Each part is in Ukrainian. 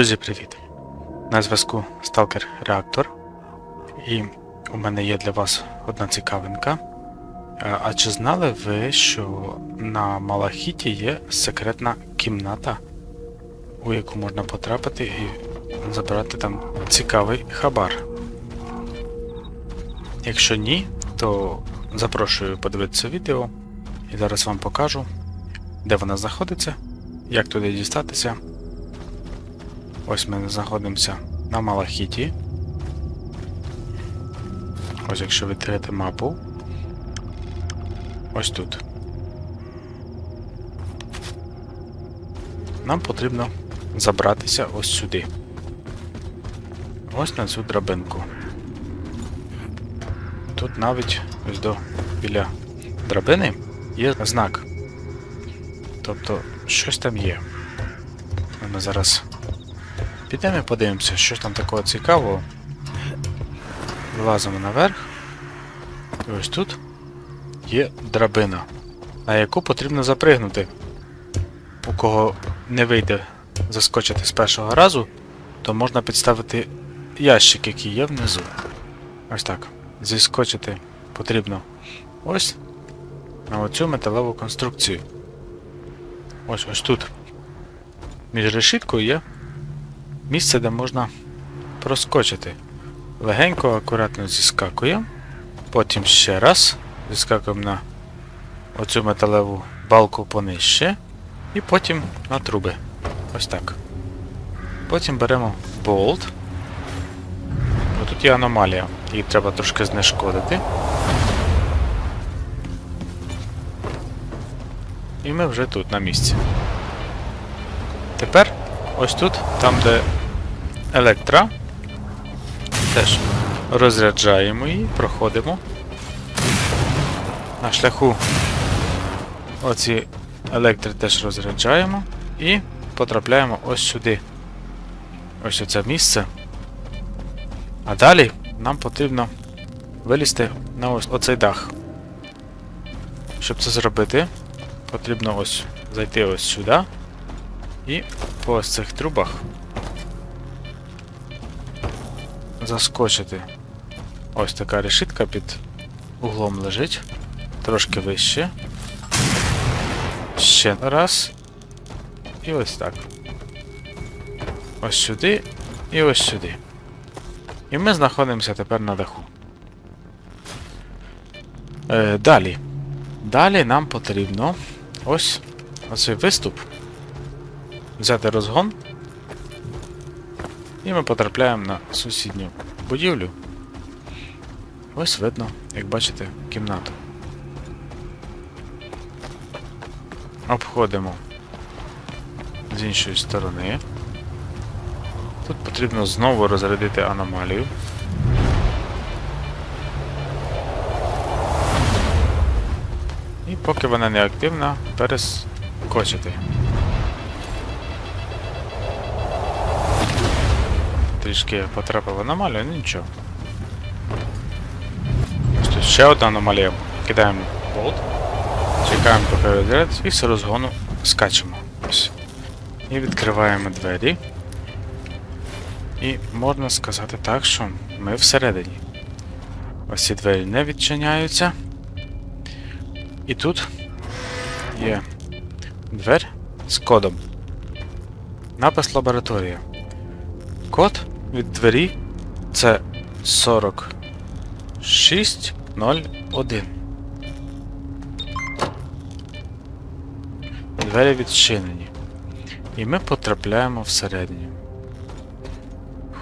Друзі, привіт! На зв'язку Stalker Reactor. І у мене є для вас одна цікавинка. Е, А чи знали ви, що на Малахіті є секретна кімната, у яку можна потрапити і забрати там цікавий хабар? Якщо ні, то запрошую подивитися відео і зараз вам покажу, де вона знаходиться, як туди дістатися. Ось ми знаходимося на Малахіті. Ось якщо відкрити мапу. Ось тут. Нам потрібно забратися ось сюди. Ось на цю драбинку. Тут навіть ось до біля драбини є знак. Тобто щось там є. Ми зараз Підемо і подивимося, що там такого цікавого. Вилазимо наверх. І ось тут є драбина, на яку потрібно запригнути. У кого не вийде заскочити з першого разу, то можна підставити ящик, який є внизу. Ось так. Зіскочити потрібно ось на оцю металеву конструкцію. Ось ось тут. Між решіткою є місце, де можна проскочити. Легенько, акуратно зіскакуємо. Потім ще раз зіскакуємо на оцю металеву балку понижче. І потім на труби. Ось так. Потім беремо болт. Бо тут є аномалія. Її треба трошки знешкодити. І ми вже тут на місці. Тепер ось тут, там де електра, теж розряджаємо її, проходимо. На шляху оці електри теж розряджаємо і потрапляємо ось сюди. Ось оце місце. А далі нам потрібно вилізти на ось оцей дах. Щоб це зробити, потрібно ось зайти ось сюди. І по ось цих трубах заскочити. Ось така решітка під углом лежить. Трошки вище. Ще раз. І ось так. Ось сюди і ось сюди. І ми знаходимося тепер на даху. Е, далі. Далі нам потрібно ось оцей виступ взяти розгон. І ми потрапляємо на сусідню будівлю. Ось видно, як бачите, кімнату. Обходимо з іншої сторони. Тут потрібно знову розрядити аномалію. І поки вона не активна, перескочити. Трішки потрапив в аномалію, ну нічого. Тут ще одна аномалія. Кидаємо болт. Чекаємо поки розряд і з розгону скачемо. Ось. І відкриваємо двері. І можна сказати так, що ми всередині. Ось ці двері не відчиняються. І тут є двері з кодом. Напис лабораторія. Код від двері це 4601. Двері відчинені. І ми потрапляємо всередині.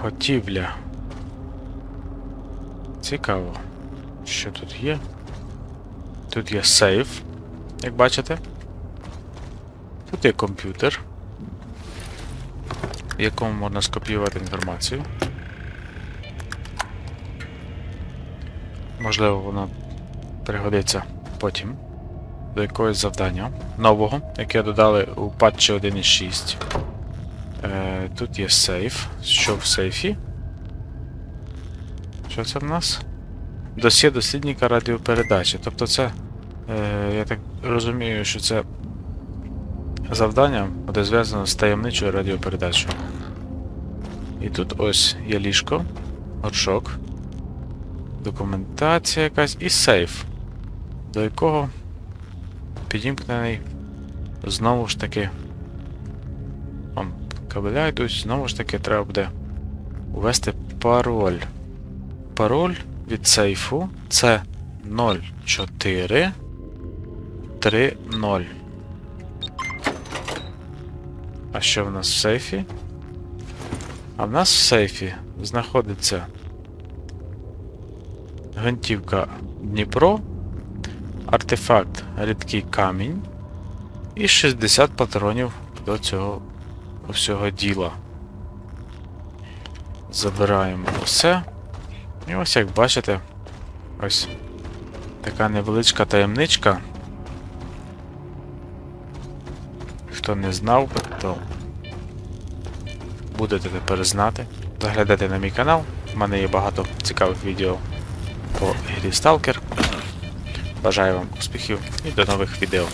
Хотівля. Цікаво, що тут є. Тут є сейф, як бачите. Тут є комп'ютер в якому можна скопіювати інформацію. Можливо, воно пригодиться потім до якогось завдання нового, яке додали у патчі 1.6. Е, Тут є сейф. Що в сейфі? Що це в нас? Досє дослідника радіопередачі. Тобто це, е, я так розумію, що це завдання буде зв'язано з таємничою радіопередачею. І тут ось є ліжко, горшок, документація якась і сейф, до якого підімкнений знову ж таки. Вам кабеля йдуть, знову ж таки треба буде ввести пароль. Пароль від сейфу це 0430. А що в нас в сейфі? А в нас в сейфі знаходиться гвинтівка Дніпро, артефакт рідкий камінь і 60 патронів до цього всього діла. Забираємо все. І ось як бачите, ось така невеличка таємничка. Хто не знав то будете тепер знати. Заглядайте на мій канал. в мене є багато цікавих відео по грі Stalker. Бажаю вам успіхів і до нових відео.